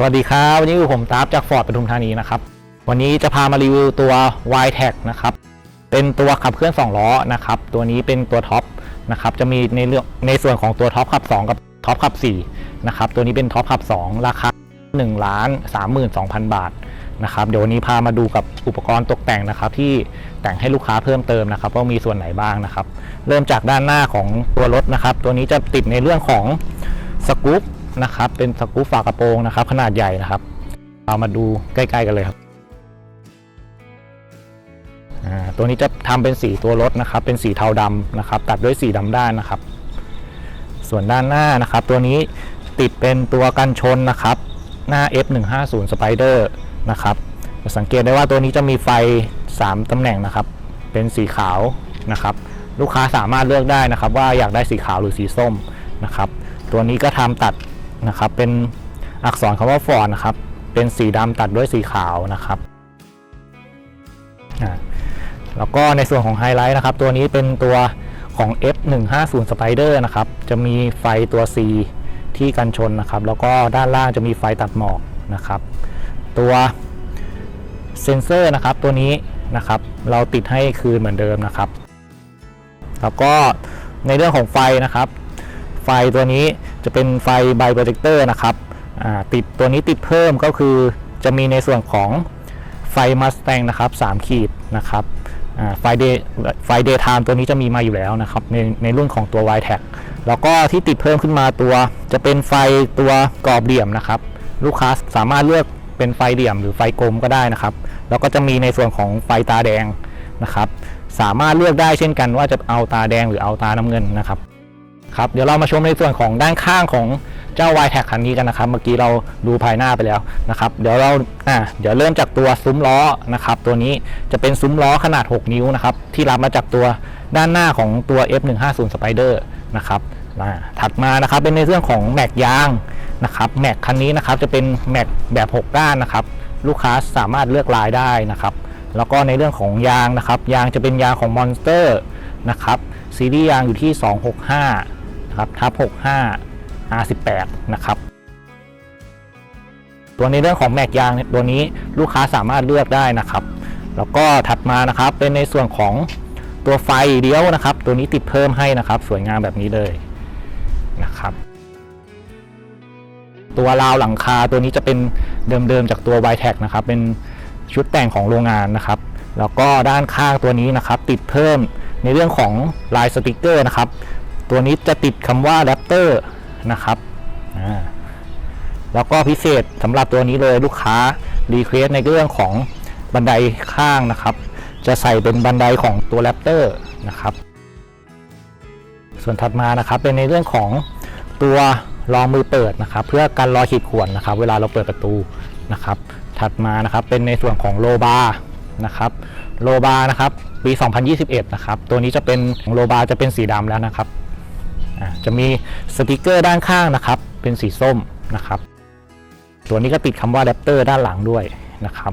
สวัสดีครับวันนี้อยู่ผมตาฟจากฟอร์ดปทุมธานีนะครับ วันนี้จะพามารีวิวตัว y t e c นะครับ เป็นตัวขับเคลื่อน 2 ล้อนะครับ ตัวนี้เป็นตัวท็อปนะครับ จะมีในเรื่องในส่วนของตัวท็อปขับ 2 กับท็อปขับ4นะครับ ตัวนี้เป็นท็อปขับ 2 ราคา1ล้าน32,000 บาทนะครับ เดี๋ยววันนี้พามาดูกับอุปกรณ์ตกแต่งนะครับ ที่แต่งให้ลูกค้าเพิ่มเติมนะครับว่ามีส่วนไหนบ้างนะครับ เริ่มจากด้านหน้าของตัวรถนะครับ ตัวนี้จะติดในเรื่องของสกู๊ป นะครับ เป็นสกู๊ปฝากระโปรงนะครับ ขนาดใหญ่นะครับเอามาดูใกล้ๆกันเลยครับตัวนี้จะทำเป็นสีตัวรถนะครับ เป็นสีเทาดำนะครับ ตัดด้วยสีดำด้านนะครับ ส่วนด้านหน้านะครับ ตัวนี้ติดเป็นตัวกันชนนะครับ หน้า F150 Spider นะครับสังเกตได้ว่าตัวนี้จะมีไฟ 3ตำแหน่งนะครับ เป็นสีขาวนะครับ ลูกค้าสามารถเลือกได้นะครับ ว่าอยากได้สีขาวหรือสีส้มนะครับ ตัวนี้ก็ทำตัด นะครับ เป็นอักษรคำว่าฟอร์นะครับ เป็นสีดำตัดด้วยสีขาวนะครับแล้วก็ในส่วนของไฮไลท์นะครับ ตัวนี้เป็นตัวของ F150 Spider นะครับ จะมีไฟตัว C ที่กันชนนะครับ แล้วก็ด้านล่างจะมีไฟตัดหมอกนะครับ ตัวเซนเซอร์นะครับตัวนี้นะครับ เราติดให้คืนเหมือนเดิมนะครับ แล้วก็ในเรื่องของไฟนะครับ ไฟตัวนี้ จะเป็นไฟไบโปรเจคเตอร์นะครับติดตัวนี้ติดเพิ่มก็คือจะมีในส่วนของไฟมาสแตงนะครับ3ขีดนะครับไฟเดย์ไฟเดย์ไทม์ตัวนี้จะมีมาอยู่แล้วนะครับในในรุ่นของตัว y t a g แล้วก็ที่ติดเพิ่มขึ้นมาตัว จะเป็นไฟตัวกรอบเหลี่ยมนะครับลูกค้าสามารถเลือกเป็นไฟเหลี่ยมหรือไฟกลมก็ได้นะครับ แล้วก็จะมีในส่วนของไฟตาแดงนะครับ สามารถเลือกได้เช่นกันว่าจะเอาตาแดงหรือเอาตาน้ำเงินนะครับ ครับเดี๋ยวเรามาชมในส่วนของด้านข้างของเจ้า y t a g คันนี้กันนะครับ เมื่อกี้เราดูภายหน้าไปแล้วนะครับ เดี๋ยวเราอ่าเดี๋ยวเริ่มจากตัวซุ้มล้อนะครับ ตัวนี้จะเป็นซุ้มล้อขนาด 6 นิ้วนะครับ ที่รับมาจากตัวด้านหน้าของตัว F150 Spider นะครับอ่าถัดมานะครับเป็นในเรื่องของแม็กยางนะครับแม็กคันนี้นะครับจะเป็นแม็กแบบ6ก้านนะครับ ลูกค้าสามารถเลือกลายได้นะครับ แล้วก็ในเรื่องของยางนะครับ ยางจะเป็นยางของ Monster นะครับซีรีส์ยางอยู่ที่ 265 นะครับทับ65 R18 นะครับตัวในเรื่องของแม็กยางตัวนี้ลูกค้าสามารถเลือกได้นะครับ แล้วก็ถัดมานะครับเป็นในส่วนของตัวไฟเลี้ยวนะครับ ตัวนี้ติดเพิ่มให้นะครับ สวยงามแบบนี้เลยนะครับ ตัวราวหลังคาตัวนี้จะเป็นเดิมๆจากตัว y t e c นะครับเป็นชุดแต่งของโรงงานนะครับ แล้วก็ด้านข้างตัวนี้นะครับ ติดเพิ่มในเรื่องของลายสติกเกอร์นะครับ ตัวนี้จะติดคำว่า Raptor นะครับแล้วก็พิเศษสำหรับตัวนี้เลยลูกค้ารีเควสในเรื่องของบันไดข้างนะครับ จะใส่เป็นบันไดของตัว Raptor นะครับ ส่วนถัดมานะครับเป็นในเรื่องของตัวรองมือเปิดนะครับ เพื่อกันรอยขีดข่วนนะครับ เวลาเราเปิดประตูนะครับ ถัดมานะครับเป็นในส่วนของโลบาร์นะครับโลบาร์นะครับปี 2021 นะครับ ตัวนี้จะเป็นของโลบาร์จะเป็นสีดำแล้วนะครับ จะมีสติกเกอร์ด้านข้างนะครับ เป็นสีส้มนะครับ ตัวนี้ก็ติดคำว่า Raptor ด้านหลังด้วยนะครับ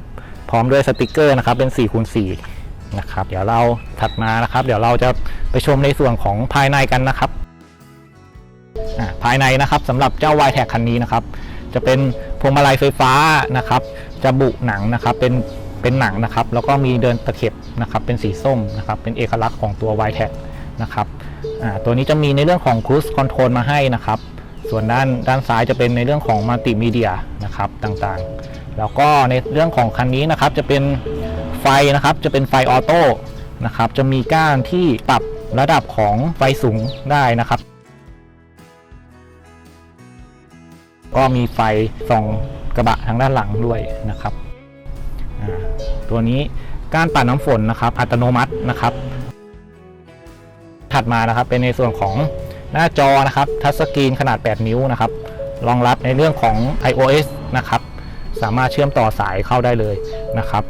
พร้อมด้วยสติกเกอร์นะครับเป็น4คูณ4นะครับ เดี๋ยวเราถัดมานะครับ เดี๋ยวเราจะไปชมในส่วนของภายในกันนะครับภายในนะครับสำหรับเจ้า y t a g คันนี้นะครับ จะเป็นพวงมาลัยไฟฟ้านะครับ จะบุหนังนะครับ เป็นเป็นหนังนะครับ แล้วก็มีเดินตะเข็บนะครับ เป็นสีส้มนะครับ เป็นเอกลักษณ์ของตัว y t a g นะครับ ตัวนี้จะมีในเรื่องของ Cruise Control มาให้นะครับ ส่วนด้านด้านซ้ายจะเป็นในเรื่องของมัลติมีเดียนะครับต่างๆ แล้วก็ในเรื่องของคันนี้นะครับจะเป็นไฟนะครับจะเป็นไฟออโต้นะครับจะมีก้านที่ปรับระดับของไฟสูงได้นะครับ ก็มีไฟส่องกระบะทางด้านหลังด้วยนะครับ ตัวนี้ก้านปัดน้ำฝนนะครับ อัตโนมัตินะครับ ถัดมานะครับเป็นในส่วนของหน้าจอนะครับทัชสกรีนขนาด 8 นิ้วนะครับรองรับในเรื่องของ iOS นะครับสามารถเชื่อมต่อสายเข้าได้เลยนะครับ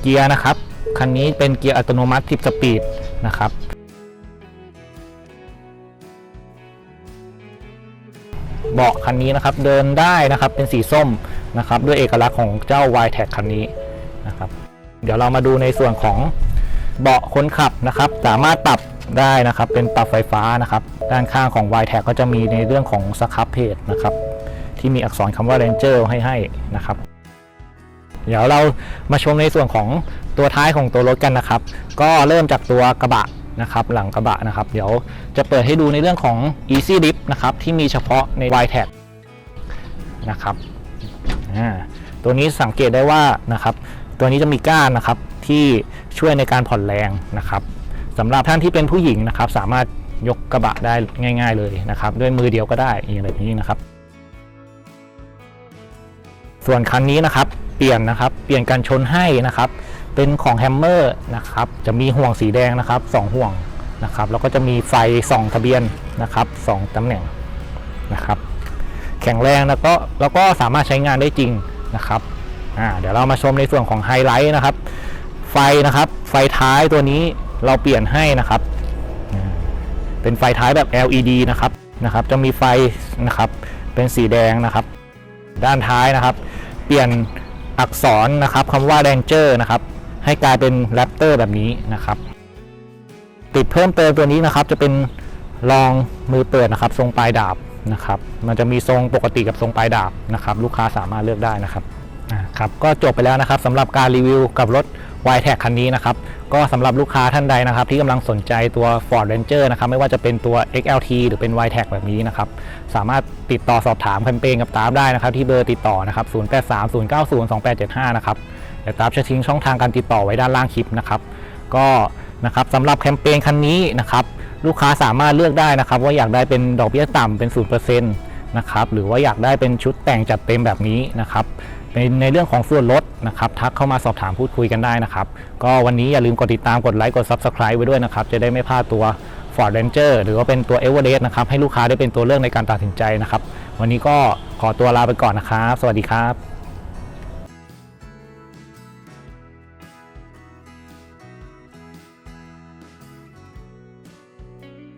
เกียร์นะครับคันนี้เป็นเกียร์อัตโนมัติ 10 สปีดนะครับเบาะคันนี้นะครับเดินได้นะครับเป็นสีส้มนะครับด้วยเอกลักษณ์ของเจ้า y t a g คันนี้นะครับ เดี๋ยวเรามาดูในส่วนของ เบาะคนขับนะครับ สามารถปรับได้นะครับ เป็นปรับไฟฟ้านะครับ ด้านข้างของ y t a g ก็จะมีในเรื่องของสครับเพจนะครับ ที่มีอักษรคำว่า Ranger ให้ให้นะครับ เดี๋ยวเรามาชมในส่วนของตัวท้ายของตัวรถกันนะครับ ก็เริ่มจากตัวกระบะนะครับ หลังกระบะนะครับ เดี๋ยวจะเปิดให้ดูในเรื่องของ Easy Dip นะครับ ที่มีเฉพาะใน y t a g นะครับตัวนี้สังเกตได้ว่านะครับ ตัวนี้จะมีก้านนะครับที่ ช่วยในการผ่อนแรงนะครับสำหรับท่านที่เป็นผู้หญิงนะครับ สามารถยกกระบะได้ง่าย ๆ เลยนะครับ ด้วยมือเดียวก็ได้อย่างแบบนี้นะครับ ส่วนคันนี้นะครับ เปลี่ยนนะครับ เปลี่ยนกันชนให้นะครับ เป็นของแฮมเมอร์นะครับ จะมีห่วงสีแดงนะครับสองห่วงนะครับ แล้วก็จะมีไฟส่องทะเบียนนะครับสองตำแหน่งนะครับ แข็งแรงแล้วก็แล้วก็สามารถใช้งานได้จริงนะครับอ่าเดี๋ยวเรามาชมในส่วนของไฮไลท์นะครับ ไฟนะครับ ไฟท้ายตัวนี้เราเปลี่ยนให้นะครับ เป็นไฟท้ายแบบ LED นะครับนะครับ จะมีไฟนะครับ เป็นสีแดงนะครับ ด้านท้ายนะครับ เปลี่ยนอักษรนะครับคำว่า Ranger นะครับ ให้กลายเป็น Raptor แบบนี้นะครับ ติดเพิ่มเติมตัวนี้นะครับ จะเป็นรองมือเปิดนะครับ ทรงปลายดาบนะครับ มันจะมีทรงปกติกับทรงปลายดาบนะครับ ลูกค้าสามารถเลือกได้นะครับครับก็จบไปแล้วนะครับสำหรับการรีวิวกับรถ y t e c คันนี้นะครับ ก็สำหรับลูกค้าท่านใดนะครับ ที่กำลังสนใจตัว Ford Ranger นะครับ ไม่ว่าจะเป็นตัว XLT หรือเป็น y t e c แบบนี้นะครับ สามารถติดต่อสอบถามแคมเปญกับตามได้นะครับ ที่เบอร์ติดต่อนะครับ0830902875 นะครับเดี๋ยวตามจะทิ้งช่องทางการติดต่อไว้ด้านล่างคลิปนะครับ ก็นะครับสำหรับแคมเปญคันนี้นะครับลูกค้าสามารถเลือกได้นะครับ ว่าอยากได้เป็นดอกเบี้ยต่ำเป็น 0%นะครับหรือว่าอยากได้เป็นชุดแต่งจัดเต็มแบบนี้นะครับ ในในเรื่องของส่วนลดนะครับทักเข้ามาสอบถามพูดคุยกันได้นะครับ ก็วันนี้อย่าลืมกดติดตามกดไลค์กด Subscribe ไว้ด้วยนะครับ จะได้ไม่พลาดตัว Ford Ranger หรือว่าเป็นตัว Everest นะครับให้ลูกค้าได้เป็นตัวเลือกในการตัดสินใจนะครับ วันนี้ก็ขอตัวลาไปก่อนนะครับ สวัสดีครับ